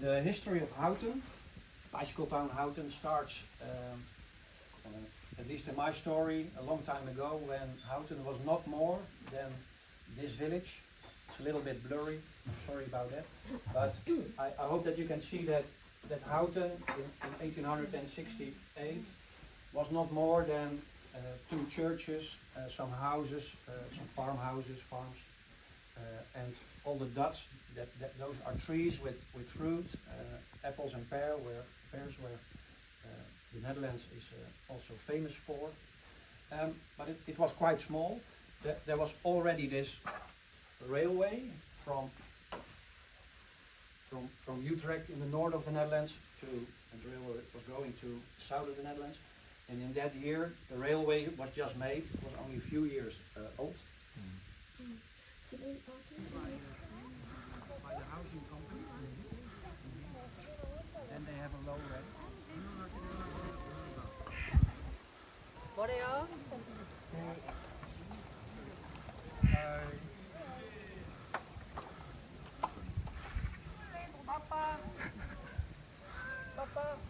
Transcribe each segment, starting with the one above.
The history of Houten, bicycle town Houten, starts, um, at least in my story, a long time ago when Houten was not more than this village. It's a little bit blurry, sorry about that. But I, I hope that you can see that, that Houten in, in 1868 was not more than uh, two churches, uh, some houses, uh, some farmhouses, farms, and all the Dutch. That, that those are trees with, with fruit, uh, apples and pear, where pears, where uh, the Netherlands is uh, also famous for. Um, but it, it was quite small. There, there was already this railway from from from Utrecht in the north of the Netherlands to and the railway was going to south of the Netherlands. And in that year, the railway was just made. It was only a few years uh, old. 지금? By the housing company. Then they have a low rent. 뭐래요? 빠빠. 빠빠.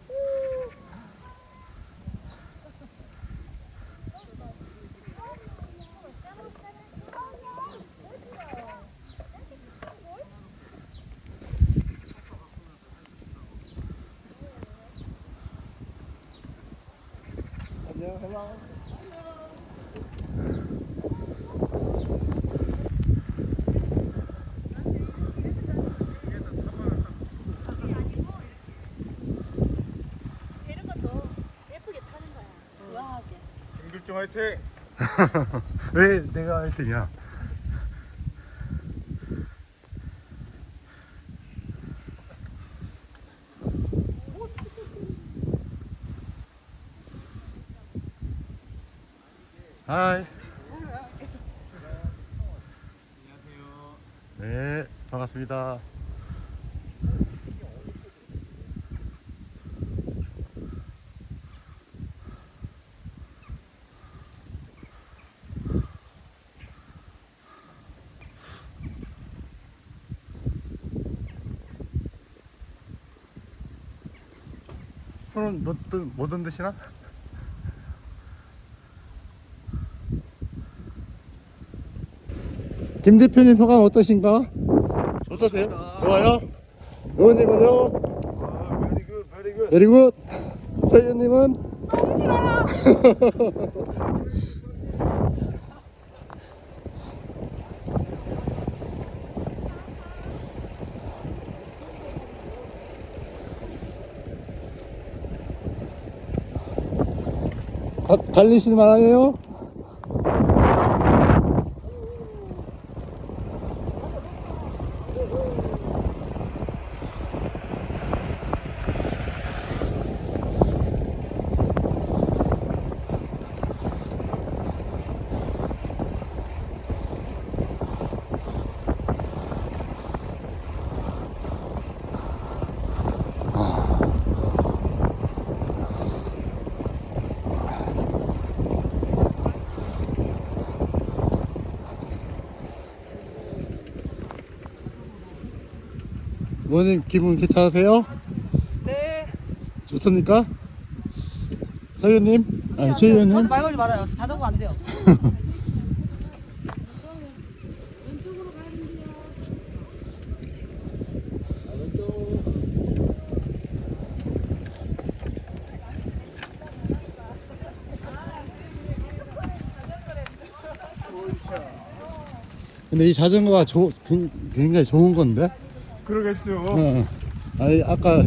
안녕. 우아하게. 김길중 화이팅! 왜 내가 1등이야? 하이. 네, 반갑습니다. 손은 못, 든- 못 흔드시나? 김 대표님 소감 어떠신가? 어떠세요? 좋아요? 의원님은요? 아, very good, very good. 베리 굿. 서 의원님은? 너무 싫어요. 달리실 만하네요? 의원님 기분 괜찮으세요? 네. 좋습니까? 서 의원님? 아니 최 의원님? 저도 말 걸지 말아요. 자전거 안 돼요. 근데 이 자전거가 조, 굉- 굉장히 좋은 건데? 그러겠죠. 어. 아니, 아까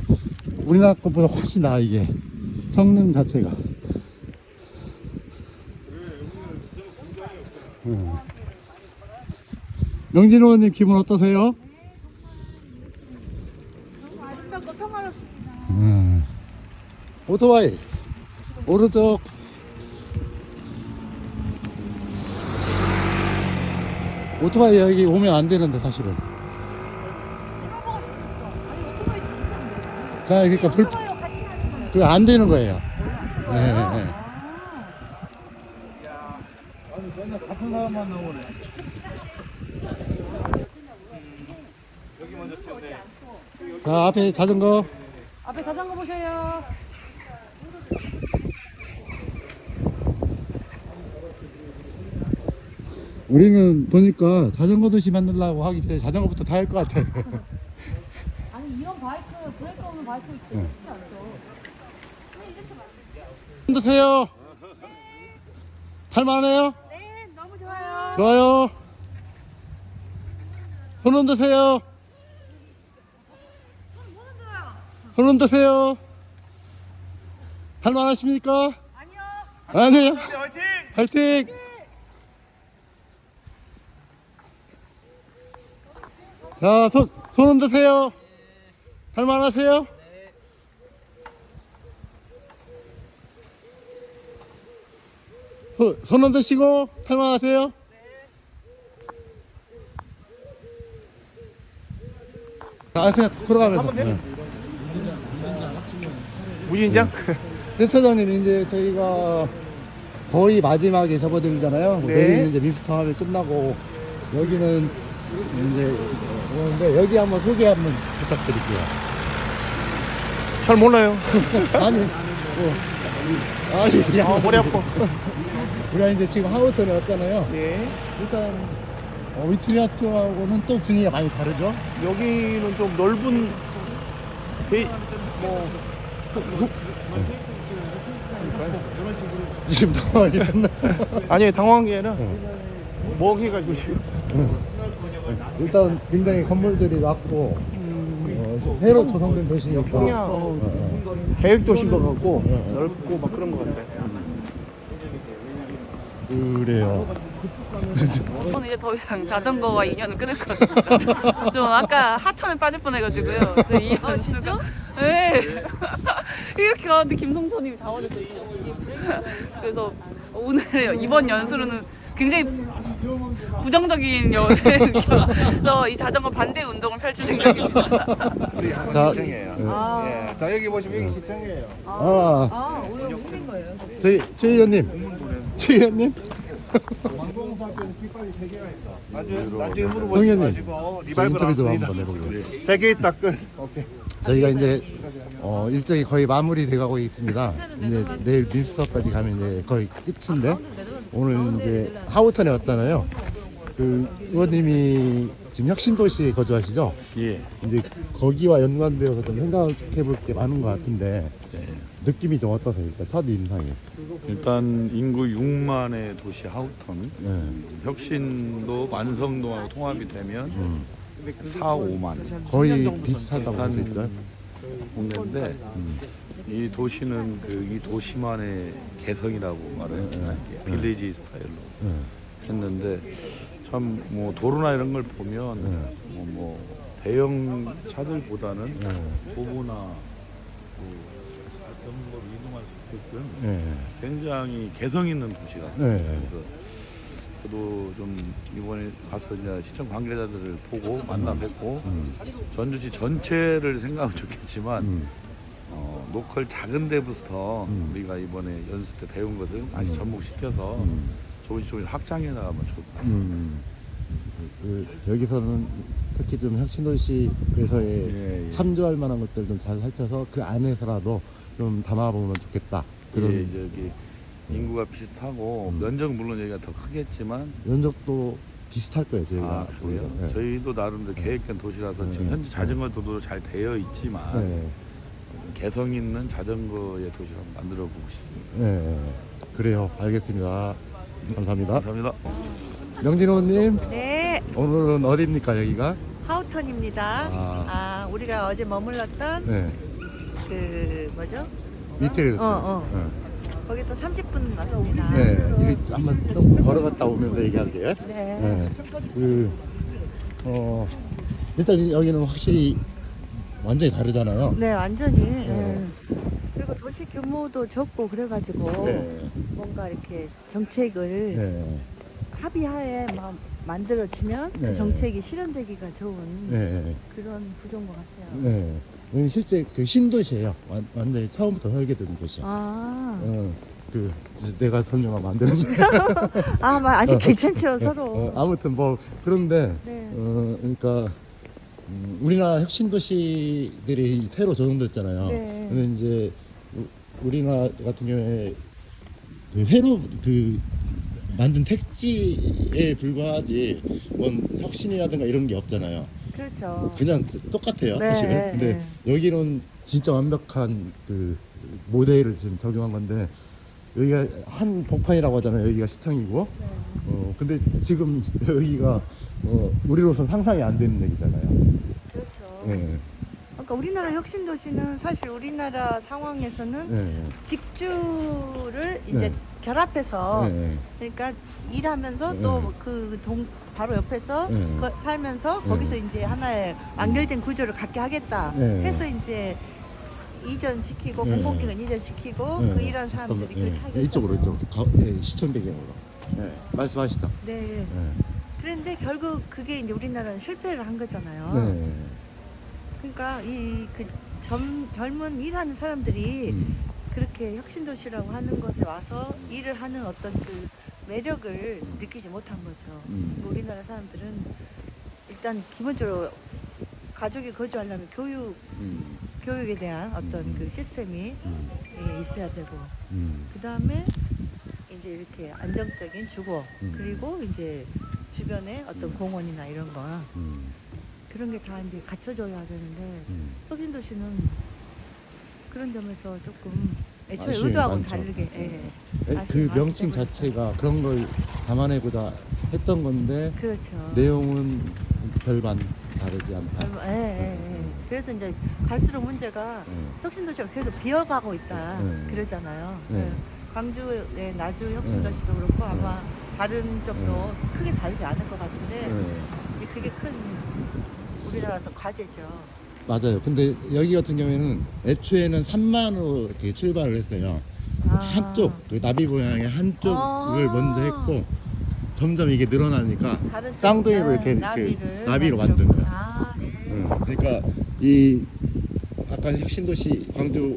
우리나라 것보다 훨씬 나아, 이게. 성능 자체가. 어. 영진 의원님 기분 어떠세요? 아름답고 평화롭습니다. 음. 오토바이 오른쪽 오토바이 여기 오면 안 되는데 사실은 그러니까 불, 그 안 되는 거예요 네. 아니, 맨날 같은 사람만 나오네. 여기 먼저 찍네. 여기 자, 앞에 자전거. 앞에 자전거 보셔요. 우리는 보니까 자전거 도시 만들려고 하기 전에 자전거부터 타야 할 것 같아. 아니 이런 바이크 브레이크 없는 바이크 쉽지 않죠. 손 드세요. 할만해요? 네, 너무 좋아요. 좋아요. 손 흔드세요. 손 흔드세요. 할만하십니까? 아니요. 아니에요. 화이팅! 화이팅! 자, 손, 손 흔드세요. 할만하세요? 손, 손 흔드시고, 할만하세요? 아, 그냥 걸어가면서. 네. 무진장? 센터장님, 이제 저희가 거의 마지막에 접어들잖아요. 네. 내일은 이제 미스터함이 끝나고, 여기는 이제 오는데, 여기 한번 소개 한번 부탁드릴게요. 잘 몰라요. 아니, 뭐, 아니, 아, 머리 아파. 우리가 이제 지금 하우턴에 왔잖아요. 네. 일단, 어, 위트리아트하고는 또 분위기가 많이 다르죠? 여기는 좀 넓은 배, 뭐 지금 당황하게 됐나? 아니 당황한 게 아니라 응. 멍해가지고 지금 일단 굉장히 건물들이 낮고, 어, 새로 조성된 도시니까. 그냥 어, 어, 어. 계획 도시인 것 같고 응. 넓고 막 그런 것 같아요. 그래요. 저는 이제 더 이상 자전거와 인연을 끊을 것 같습니다. 좀 아까 하천에 빠질 뻔해가지고요. 저 이현수가. 진짜? 네. 이렇게 가는데 김성선님이 잡아주셨어요. 그래서 오늘 이번 연수로는 굉장히 부- 부정적인 여행이어서 이 자전거 반대 운동을 펼칠 생각입니다. 자, 시청이에요. 어, 예. 자 여기 보시면 여기 시청이에요. 아, 아, 우리 힘든 거예요. 저희, 최 의원님. 최 의원님. 나중에 나중에 물어보지 형님. 마시고 저 리발브 인터뷰 좀. 한번 해보겠습니다. 세개 있다 끝. 오케이. 저희가 이제 어, 일정이 거의 마무리돼 가고 있습니다. 이제 내일 민수사까지 가면 이제 거의 끝인데 오늘 이제 하우턴에 왔잖아요. 그 의원님이 지금 혁신도시에 거주하시죠? 예. 이제 거기와 연관되어서 좀 생각해 볼 게 많은 것 같은데 느낌이 좀 어떠세요? 일단 첫 인상이. 일단 인구 6만의 도시 하우턴 네. 혁신도 완성도하고 통합이 되면 음. 4, 5만 거의 비슷하다고 볼 수 있죠. 동네인데 이 도시는 그 이 도시만의 개성이라고 말을 할게요. 빌리지 스타일로 네. 했는데 참 뭐 도로나 이런 걸 보면 네. 뭐, 뭐 대형 차들보다는 네. 도보나 그 자전거로 이동할 수 있게끔 네. 굉장히 개성 있는 도시 같아요. 네. 그래서 저도 좀 이번에 가서 이제 시청 관계자들을 보고 만나 뵙고 음. 전주시 전체를 생각하면 좋겠지만 음. 어, 로컬 작은 데부터 음. 우리가 이번에 연수 때 배운 것을 다시 접목시켜서 음. 조금씩 조금씩 확장해 나가면 좋을 것 같아요. 음. 그, 여기서는 특히 좀 혁신도시에서의 예, 예. 참조할 만한 것들 좀 잘 살펴서 그 안에서라도 좀 담아보면 좋겠다. 그런 예, 저기 인구가 비슷하고 음. 면적 물론 여기가 더 크겠지만 면적도 비슷할 거예요, 저희가. 아, 그래요? 네. 저희도 나름대로 계획된 도시라서 지금 네. 현재 자전거 도도 잘 되어 있지만 네. 개성 있는 자전거의 도시를 한번 만들어 보고 싶습니다. 네. 그래요. 알겠습니다. 감사합니다. 감사합니다. 명진호님, 네, 오늘은 어디입니까, 여기가? 하우턴입니다. 아. 아, 우리가 어제 머물렀던 네. 그 뭐죠? 밑에 어, 어. 거기서 30분 왔습니다. 네. 이리 한번 좀 걸어갔다 오면서 얘기할게요. 네. 네. 그, 어, 일단 여기는 확실히 완전히 다르잖아요. 네, 완전히. 예. 그리고 도시 규모도 적고 그래가지고 네. 뭔가 이렇게 정책을 네. 합의하에 막 만들어지면 네. 그 정책이 실현되기가 좋은 네. 그런 구조인 것 같아요. 네. 여기 실제 그 신도시예요. 완, 완전히 처음부터 설계된 도시야. 아, 어, 그 내가 설명하면 안 되는데. 아, 마- 아니 괜찮죠 서로. 어, 아무튼 뭐 그런데 네. 어, 그러니까 음, 우리나라 혁신 도시들이 새로 조성됐잖아요. 네. 근데 이제 우- 우리나라 같은 경우에 그 새로 그 만든 택지에 불과하지 뭔 혁신이라든가 이런 게 없잖아요. 그렇죠. 그냥 똑같아요, 네, 사실은. 네, 근데 네. 여기는 진짜 완벽한 그 모델을 지금 적용한 건데 여기가 한 복판이라고 하잖아요. 여기가 시청이고. 네. 어 근데 지금 여기가 어 우리로선 상상이 안 되는 얘기잖아요. 그렇죠. 네, 그러니까 우리나라 혁신 도시는 사실 우리나라 상황에서는 네, 직주를 이제 네. 결합해서 네, 그러니까 일하면서 네. 또그 동 바로 옆에서 네. 거- 살면서 네. 거기서 이제 하나의 완결된 구조를 갖게 하겠다 네. 해서 이제 이전시키고 네. 공공기관 이전시키고 네. 그 일하는 잠깐만, 사람들이 그렇게 네. 하겠다. 이쪽으로 이쪽 가, 예, 시청 배경으로. 네, 말씀하시죠. 네. 네. 그런데 결국 그게 이제 우리나라는 실패를 한 거잖아요. 네. 그러니까 이 그 젊은 일하는 사람들이 음, 그렇게 혁신 도시라고 하는 곳에 와서 일을 하는 어떤 그 매력을 느끼지 못한 거죠. 음. 우리나라 사람들은 일단 기본적으로 가족이 거주하려면 교육 음, 교육에 대한 어떤 음. 그 시스템이 음, 예, 있어야 되고 음, 그 다음에 이제 이렇게 안정적인 주거 음. 그리고 이제 주변에 어떤 공원이나 이런 거 음, 그런 게 다 이제 갖춰져야 되는데 음. 혁신 도시는 그런 점에서 조금 애초에 아쉬움이 의도하고는 많죠. 다르게 예. 에, 아쉬움이 그 많기 명칭 때문에. 자체가 그런 걸 담아내고자 했던 건데 그렇죠. 내용은 별반 다르지 않다. 얼마- 예, 예, 예. 그래서 이제 갈수록 문제가 네. 혁신도시가 계속 비어가고 있다 네. 그러잖아요. 네. 예. 광주의 나주 혁신도시도 그렇고 아마 다른 쪽도 크게 다르지 않을 것 같은데 네. 그게 큰 우리나라에서 과제죠. 맞아요. 근데 여기 같은 경우에는 애초에는 산만으로 이렇게 출발을 했어요. 아. 한쪽, 그 나비 모양의 한쪽을 아. 먼저 했고 점점 이게 늘어나니까 쌍둥이로 네, 이렇게, 이렇게 나비로. 만든 거예요. 아, 네. 응. 그러니까 이 아까 혁신도시 광주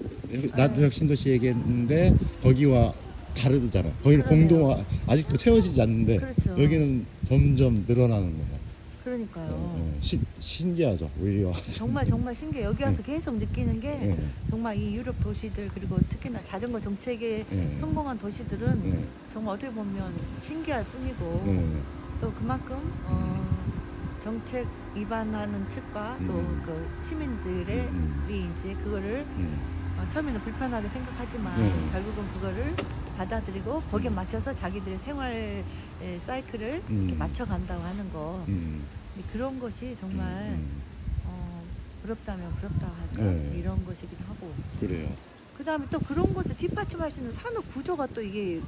나도 혁신도시 얘기했는데 거기와 다르잖아. 거기는 그러네요. 공동화 아직도 채워지지 않는데 그렇죠. 여기는 점점 늘어나는 거예요. 그러니까요. 어, 신 신기하죠 오히려. 정말 정말 신기해. 여기 와서 계속 느끼는 게 예, 정말 이 유럽 도시들 그리고 특히나 자전거 정책에 예, 성공한 도시들은 예, 정말 어떻게 보면 신기할 뿐이고 예, 또 그만큼 어, 정책 위반하는 측과 또 음. 그 시민들의 음, 이 이제 그거를 음, 어, 처음에는 불편하게 생각하지만 음. 결국은 그거를 받아들이고 거기에 맞춰서 자기들의 생활 의 사이클을 이렇게 음. 맞춰간다고 하는 거 음, 근데 그런 것이 정말 음, 어, 부럽다면 부럽다 하죠 네. 이런 것이기도 하고 그래요. 그 다음에 또 그런 것을 뒷받침할 수 있는 산업 구조가 또 이게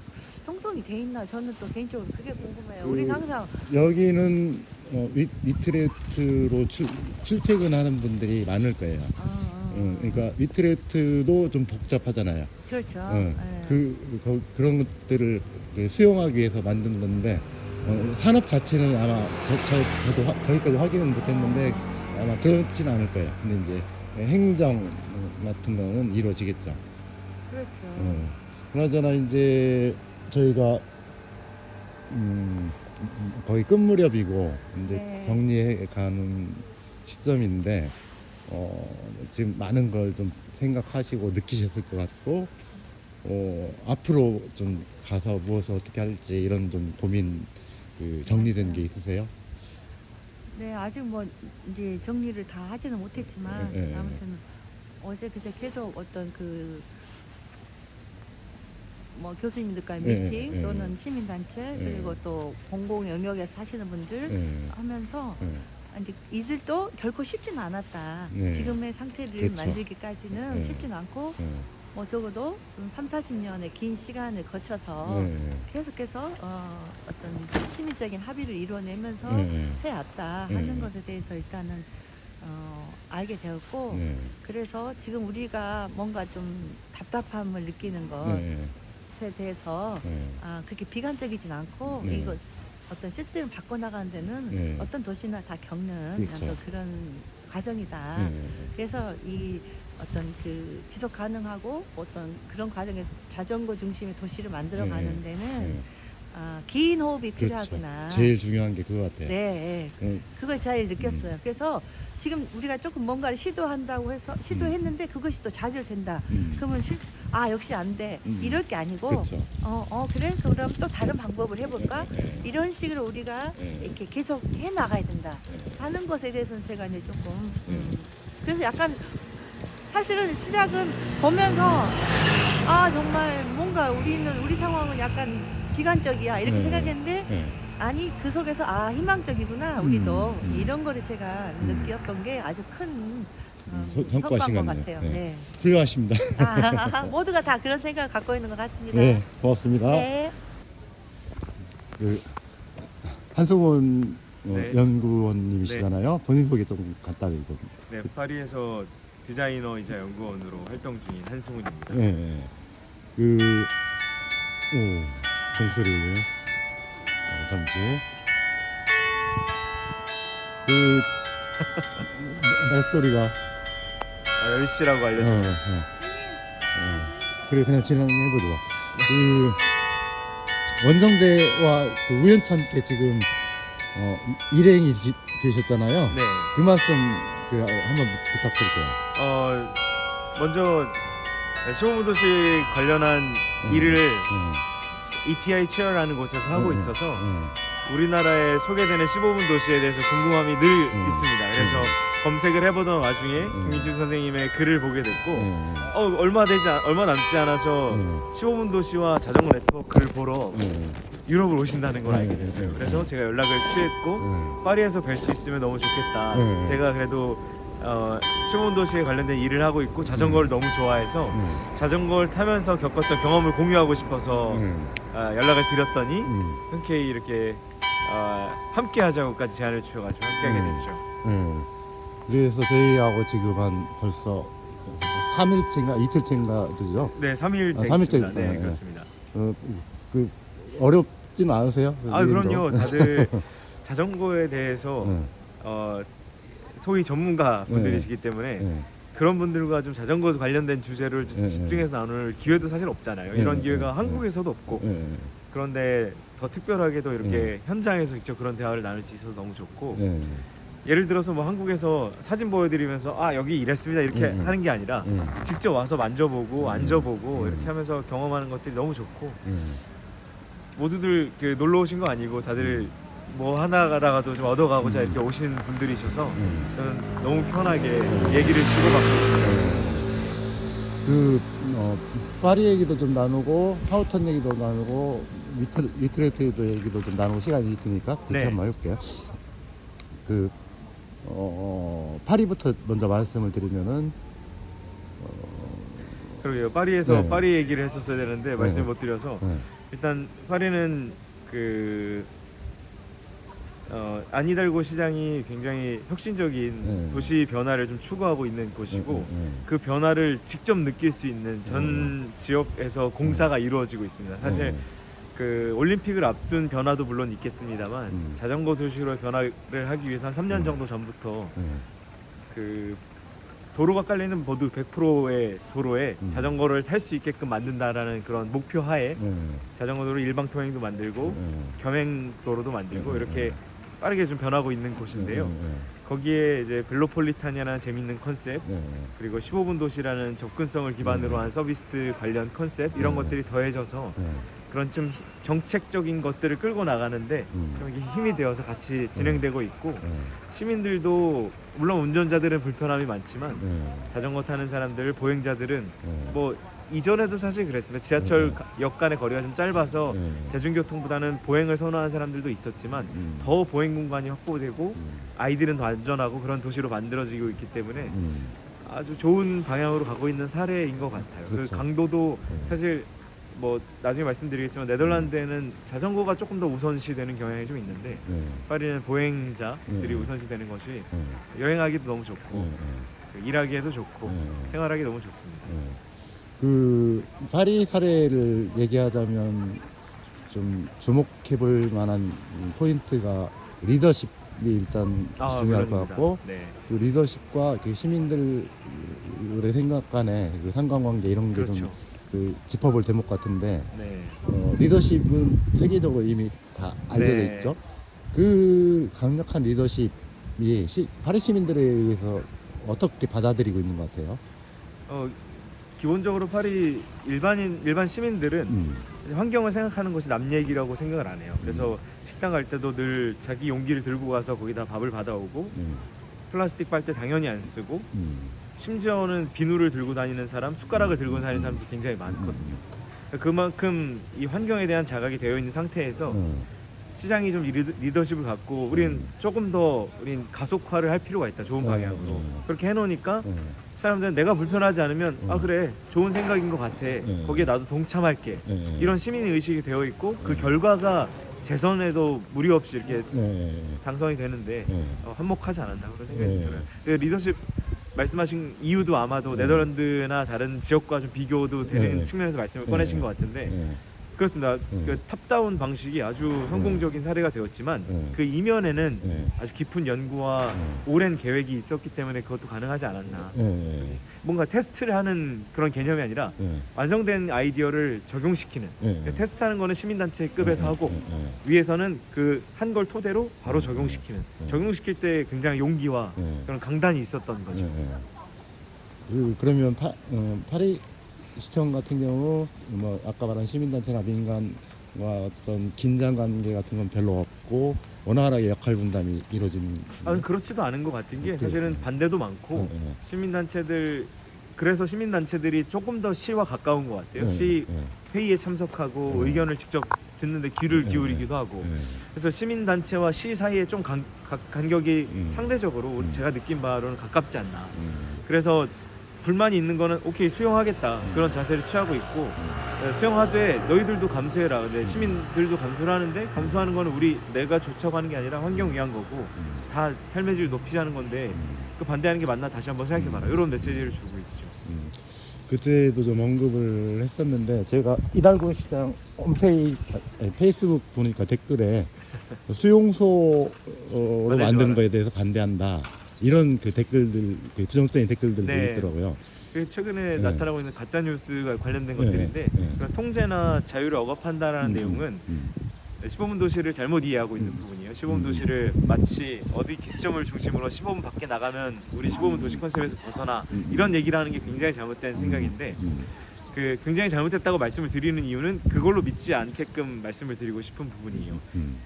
형성이 돼 있나 저는 또 개인적으로 그게 궁금해요. 그- 우리는 항상 여기는 어, 위, 위트레트로 출, 출퇴근하는 분들이 많을 거예요. 어, 어, 어, 그러니까 위트레트도 좀 복잡하잖아요. 그렇죠. 어, 예. 그, 그 그런 것들을 그 수용하기 위해서 만든 건데 어, 산업 자체는 아마 저, 저, 저도 화- 저기까지 확인은 못했는데 아마 그렇지는 않을 거예요. 근데 이제 행정 같은 거는 이루어지겠죠. 그렇죠. 어. 그나저나 이제 저희가 음, 거의 끝 무렵이고 이제 네. 정리해 가는 시점인데 어, 지금 많은 걸 좀 생각하시고 느끼셨을 것 같고 어, 앞으로 좀 가서 무엇을 어떻게 할지 이런 좀 고민 그 정리된 게 있으세요? 네, 아직 뭐 이제 정리를 다 하지는 못했지만 예, 예. 아무튼 어제 그제 계속 어떤 그 뭐 교수님들과의 예, 미팅 예, 또는 시민단체 예. 그리고 또 공공 영역에 사시는 분들 예, 하면서 예, 이제 이들도 결코 쉽지는 않았다. 네. 지금의 상태를 그렇죠. 만들기까지는 네. 쉽지는 않고 예, 뭐 적어도 3, 40년의 긴 시간을 거쳐서 예, 계속해서 어, 어떤 시민적인 합의를 이뤄내면서 예, 해왔다 네. 하는 것에 대해서 일단은 어, 알게 되었고 예, 그래서 지금 우리가 뭔가 좀 답답함을 느끼는 것 에 예, 대해서 예, 아, 그렇게 비관적이진 않고 네. 이거 어떤 시스템을 바꿔나가는 데는 네. 어떤 도시나 다 겪는 그렇죠. 그런 과정이다. 예, 그래서 이 어떤 그 지속 가능하고 어떤 그런 과정에서 자전거 중심의 도시를 만들어 가는 네. 데는 예, 아, 긴 호흡이 그렇죠. 필요하구나. 제일 중요한 게 그거 같아요. 네, 네. 음. 그걸 잘 느꼈어요. 그래서 지금 우리가 조금 뭔가를 시도한다고 해서 시도했는데 그것이 또 좌절된다. 음. 그러면 실, 아 역시 안 돼. 음. 이럴 게 아니고 그렇죠. 어, 어 그래 그럼 또 다른 방법을 해볼까? 네. 이런 식으로 우리가 네. 이렇게 계속 해 나가야 된다 네. 하는 것에 대해서는 제가 이제 조금 음, 네. 그래서 약간 사실은 시작은 보면서 아 정말 뭔가 우리는 우리 상황은 약간 비관적이야 이렇게 네. 생각했는데 네. 아니 그 속에서 아 희망적이구나 우리도 음, 음. 이런 거를 제가 음. 느꼈던 게 아주 큰 음, 소- 성과 성과인 것 시간이네요. 같아요. 네. 네. 훌륭하십니다. 아, 모두가 다 그런 생각을 갖고 있는 것 같습니다. 네, 고맙습니다. 네. 그 한승원 어, 네. 연구원님이시잖아요. 본인 소개 좀 간단히 좀. 네, 파리에서 디자이너이자 연구원으로 활동 중인 한승훈입니다. 예. 예. 그 오, 종소리 울려요. 어, 잠시. 그 말소리가 아, 열시라고 어, 알려져. 어, 어. 그래 그냥 진행해보죠. 그 원정대와 그 우연찮게 지금 어, 이- 일행이 지- 되셨잖아요. 네. 그 말씀 그 한번 부탁드릴게요. 어, 먼저 시모문도시 관련한 음. 일을 음, ETI 체어라는 곳에서 하고 음, 있어서 음, 우리나라에 소개되는 15분 도시에 대해서 궁금함이 늘 있습니다. 그래서 검색을 해보던 와중에 음. 김민준 선생님의 글을 보게 됐고 음, 어, 얼마 되지 않- 얼마 남지 않아서 음, 15분 도시와 자전거 네트워크를 보러 음, 유럽을 오신다는 걸 알게 음, 됐어요. 음, 그래서 음. 제가 연락을 취했고 음, 파리에서 뵐 수 있으면 너무 좋겠다. 음. 제가 그래도 어, 시몬 도시에 관련된 일을 하고 있고 자전거를 너무 좋아해서 음, 자전거를 타면서 겪었던 경험을 공유하고 싶어서 음, 아, 연락을 드렸더니 음, 흔쾌히 이렇게 아, 함께 하자고까지 제안을 주셔가지고 함께 하게 음. 됐죠. 음. 그래서 저희하고 지금 한 벌써 3일째인가 이틀째인가 되죠? 네, 3일 아, 되겠습니다. 삼일째 네, 됐구나. 그렇습니다. 어, 그 어렵진 않으세요? 아? 그럼요. 다들 자전거에 대해서 음, 어, 소위 전문가 분들이시기 때문에 음, 그런 분들과 좀 자전거 관련된 주제를 좀 예, 집중해서 나눌 기회도 사실 없잖아요. 예, 이런 예, 기회가 예. 한국에서도 없고. 음, 그런데 더 특별하게도 이렇게 현장에서 직접 그런 대화를 나눌 수 있어서 너무 좋고. 음, 예를 들어서 뭐 한국에서 사진 보여드리면서 아 여기 이랬습니다. 이렇게 음, 음. 하는 게 아니라 음, 직접 와서 만져보고 음. 앉아보고 음. 이렇게 하면서 경험하는 것들이 너무 좋고. 음, 모두들 그 놀러 오신 거 아니고 다들 뭐 하나가다가도 좀 얻어가고자 음. 이렇게 오시는 분들이셔서 음. 저는 너무 편하게 얘기를 주고받고 있어요. 그 어, 파리 얘기도 좀 나누고 하우턴 얘기도 나누고 위트 위트레트도 얘기도 좀 나누고 시간이 있으니까 그렇게 네. 한번 해볼게요. 그 어, 파리부터 먼저 말씀을 드리면은 그러게요. 파리에서 네. 파리 얘기를 했었어야 되는데 말씀을 네. 못 드려서 네, 일단 파리는 그 어, 안이달고 시장이 굉장히 혁신적인 네. 도시 변화를 좀 추구하고 있는 곳이고 네, 네, 그 변화를 직접 느낄 수 있는 전 지역에서 공사가 이루어지고 있습니다. 사실 네, 그 올림픽을 앞둔 변화도 물론 있겠습니다만 음. 자전거 도시로 변화를 하기 위해서 한 3년 음. 정도 전부터 네, 그 도로가 깔리는 모두 100%의 도로에 음. 자전거를 탈 수 있게끔 만든다라는 그런 목표 하에 네, 자전거 도로 일방 통행도 만들고 네, 겸행 도로도 만들고 음, 이렇게 빠르게 좀 변하고 있는 곳인데요. 네, 거기에 이제 벨로폴리탄이라는 재밌는 컨셉 네, 네, 그리고 15분 도시라는 접근성을 기반으로 음. 한 서비스 관련 컨셉 이런 네. 것들이 더해져서 네, 그런 좀 히- 정책적인 것들을 끌고 나가는데 음. 좀 이게 힘이 되어서 같이 진행되고 있고 네, 시민들도 물론 운전자들은 불편함이 많지만 네, 자전거 타는 사람들 보행자들은 네, 뭐 이전에도 사실 그랬습니다. 지하철 네. 가- 역 간의 거리가 좀 짧아서 네, 대중교통보다는 보행을 선호하는 사람들도 있었지만 음, 더 보행 공간이 확보되고 음, 아이들은 더 안전하고 그런 도시로 만들어지고 있기 때문에 음, 아주 좋은 방향으로 가고 있는 사례인 것 같아요. 그렇죠. 그 강도도 네. 사실 뭐 나중에 말씀드리겠지만 네덜란드에는 자전거가 조금 더 우선시되는 경향이 좀 있는데 네, 파리는 보행자들이 네. 우선시되는 것이 네, 여행하기도 너무 좋고 네, 그 일하기에도 좋고 네. 생활하기 너무 좋습니다. 네. 그 파리 사례를 얘기하자면 좀 주목해볼 만한 포인트가 리더십이 일단 중요할 것 물론입니다. 같고 네. 그 리더십과 그 시민들의 생각 간의 그 상관관계 이런 게좀 그렇죠. 그 짚어볼 대목 같은데 네. 어, 리더십은 세계적으로 이미 다 알려져 네. 있죠. 그 강력한 리더십이 시, 파리 시민들에 의해서 어떻게 받아들이고 있는 것 같아요? 어, 기본적으로 파리 일반인 일반 시민들은 음, 환경을 생각하는 것이 남 얘기라고 생각을 안 해요. 그래서 식당 갈 때도 늘 자기 용기를 들고 가서 거기다 밥을 받아오고 음, 플라스틱 빨대 당연히 안 쓰고 음, 심지어는 비누를 들고 다니는 사람, 숟가락을 들고 다니는 사람도 굉장히 많거든요. 그만큼 이 환경에 대한 자각이 되어 있는 상태에서 음, 시장이 좀 리더- 리더 십을 갖고 우린 조금 더 우린 가속화를 할 필요가 있다. 좋은 음, 방향으로. 음. 그렇게 해놓으니까 음, 사람들은 내가 불편하지 않으면 아 음. 그래 좋은 생각인 것 같아. 음. 거기에 나도 동참할게. 음, 이런 시민 의식이 되어 있고 그 음. 결과가 재선에도 무리 없이 이렇게 음, 당선이 되는데 음, 어, 한몫하지 않았나 그런 생각이 네. 들어요. 그 리더십 말씀하신 이유도 아마도 네. 네덜란드나 다른 지역과 좀 비교도 되는 네. 측면에서 말씀을 네. 꺼내신 것 같은데 음, 그렇습니다. 네. 그 탑다운 방식이 아주 성공적인 사례가 되었지만 네. 그 이면에는 음, 아주 깊은 연구와 음. 오랜 계획이 있었기 때문에 그것도 가능하지 않았나. 음, 뭔가 테스트를 하는 그런 개념이 아니라 음, 완성된 아이디어를 적용시키는 음, 그 테스트하는 거는 시민단체 급에서 음, 하고 음, 음, 위에서는 그 한 걸 토대로 바로 적용시키는 음. 적용시킬 때 굉장히 용기와 음. 그런 강단이 있었던 거죠. 예, 예. 그, 그러면 파, 어, 파리 시청 같은 경우 뭐 아까 말한 시민단체나 민간과 어떤 긴장 관계 같은 건 별로 없고 원활하게 역할 분담이 이루어지는. 아, 그렇지도 않은 것 같은 게 네. 사실은 반대도 많고 예, 예. 시민단체들 그래서 시민단체들이 조금 더 시와 가까운 것 같아요. 예, 시 예, 회의에 참석하고 네. 의견을 직접 듣는데 귀를 네, 기울이기도 하고 예. 그래서 시민단체와 시 사이에 좀 간, 가- 간격이 음. 상대적으로 음. 제가 느낀 바로는 가깝지 않나 음, 그래서 불만이 있는 거는 오케이 수용하겠다. 그런 자세를 취하고 있고 예, 수용하되 너희들도 감수해라. 근데 시민들도 감수를 하는데 감수하는 거는 우리 내가 좋자고 하는 게 아니라 환경 위한 거고 음, 다 삶의 질을 높이자는 건데 음, 그 반대하는 게 맞나 다시 한번 생각해봐라. 이런 메시지를 주고 있죠. 음. 그때도 좀 언급을 했었는데 제가 이달군 시장 홈페이지 아니, 페이스북 보니까 댓글에 수용소로 만드는. 거에 대해서 반대한다 이런 그 댓글들 그 부정적인 댓글들도 네. 있더라고요. 그 최근에 네. 나타나고 있는 가짜 뉴스가 관련된 네, 것들인데 네. 그런 통제나 자유를 억압한다라는 음, 내용은 음, 시범 도시를 잘못 이해하고 있는 음. 부분이에요. 시범 음. 도시를 마치 어디 기점을 중심으로 시범 밖에 나가면 우리 시범 도시 컨셉에서 벗어나 음. 이런 얘기를 하는 게 굉장히 잘못된 생각인데 음, 그 굉장히 잘못됐다고 말씀을 드리는 이유는 그걸로 믿지 않게끔 말씀을 드리고 싶은 부분이에요. 음,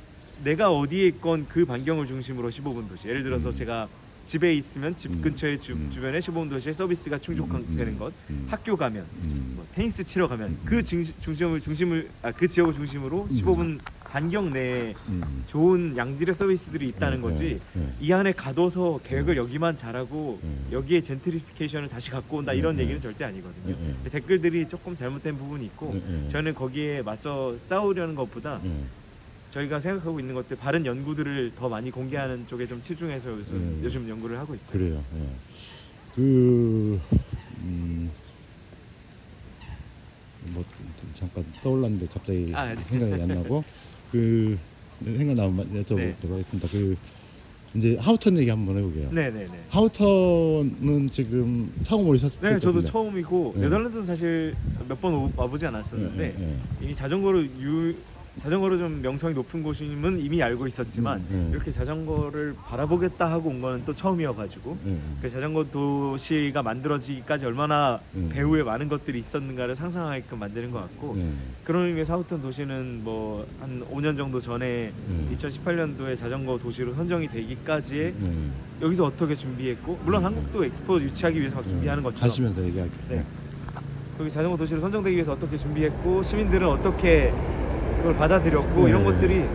내가 어디에 있건 그 반경을 중심으로 15분 도시. 예를 들어서 음. 제가 집에 있으면 집 음. 근처에 주, 음. 주변에 15분 도시의 서비스가 충족되는 것. 음, 학교 가면 음, 뭐 테니스 치러 가면 음. 그 중, 중심을 중심을 아, 그 지역을 중심으로 15분 반경 내에 음. 좋은 양질의 서비스들이 있다는 네, 거지. 네, 네. 이 안에 가둬서 계획을 여기만 잘하고 음. 여기에 젠트리피케이션을 다시 갖고 온다 네, 이런 네. 얘기는 절대 아니거든요. 댓글들이 조금 잘못된 부분이 있고. 저는 거기에 맞서 싸우려는 것보다 네. 저희가 생각하고 있는 것들 바른 연구들을 더 많이 공개하는 쪽에 좀 치중해서 요즘, 음. 요즘 연구를 하고 있어요. 그래요. 예. 그 음, 뭐 잠깐 떠올랐는데 갑자기 아, 네. 생각이 안 나고 그 생각 나면 여쭤보도록 네. 하겠습니다. 그 이제 하우턴 얘기 한번 해보게요. 네네네. 하우턴은 지금 처음 오셨을 네, 저도. 처음이고 네. 네덜란드는 사실 몇 번 와보지 않았었는데 예, 예, 이미 자전거로 유 자전거로 좀 명성이 높은 곳임은 이미 알고 있었지만 음, 음. 이렇게 자전거를 바라보겠다 하고 온 거는 또 처음이어가지고 예, 예. 그 자전거 도시가 만들어지기까지 얼마나 음. 배후에 많은 것들이 있었는가를 상상하게끔 만드는 것 같고 예, 그런 의미에서 하우턴 도시는 뭐 한 5년 정도 전에 예. 2018년도에 자전거 도시로 선정이 되기까지의 예. 여기서 어떻게 준비했고 물론 음. 한국도 엑스포 유치하기 위해서 막 준비하는 예. 것처럼 가시면서 얘기할게요. 네. 거기 자전거 도시로 선정되기 위해서 어떻게 준비했고 시민들은 어떻게 그걸 받아들였고 네. 이런 것들이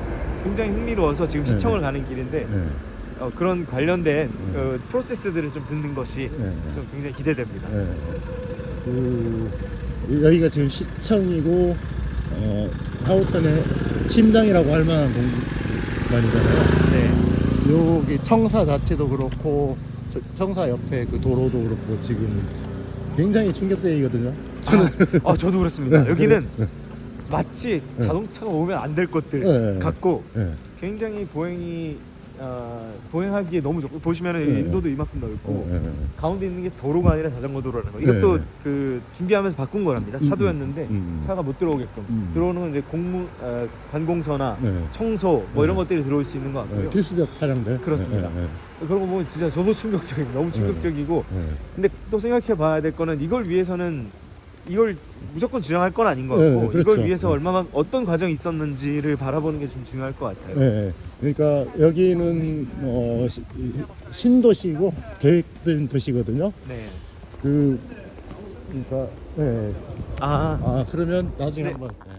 굉장히 흥미로워서 지금 네. 시청을 가는 길인데 예, 어, 그런 관련된 네. 그 프로세스들을 좀 듣는 것이. 좀 굉장히 기대됩니다. 예. 그 여기가 지금 시청이고 어, 하우턴의 심장이라고 할 만한 공간이잖아요. 네. 여기 청사 자체도 그렇고 저- 청사 옆에 그 도로도 그렇고 지금 굉장히 충격적이거든요. 저는 아, 어, 저도 그렇습니다. 네, 여기는 네. 마치 자동차가 오면 안 될 것들 네. 같고 예, 굉장히 보행이 어, 보행하기에 너무 좋고 보시면은 네. 인도도 이만큼 넓고 어, 예, 예. 가운데 있는 게 도로가 아니라 자전거 도로라는 거. 이것도 네. 그 준비하면서 바꾼 거랍니다. 음, 차도였는데 음, 음. 차가 못 들어오게끔 음. 들어오는 건 이제 공무 어, 관공서나 네. 청소 뭐 이런 네. 것들이 들어올 수 있는 것 예, 같고요. 필수적 차량들. 그렇습니다. 예, 예, 그런 거 보면 진짜 저도 충격적이고 너무 충격적이고 예. 근데 또 생각해 봐야 될 거는 이걸 위해서는 이걸 무조건 주장할 건 아닌 것 네, 같고 그렇죠. 이걸 위해서 네. 얼마나 어떤 과정이 있었는지를 바라보는 게 좀 중요할 것 같아요. 예, 예. 그러니까 여기는 어, 시- 신도시고 계획된 도시거든요. 네. 그 그러니까 예. 아, 아 그러면 나중에 네. 한번 예.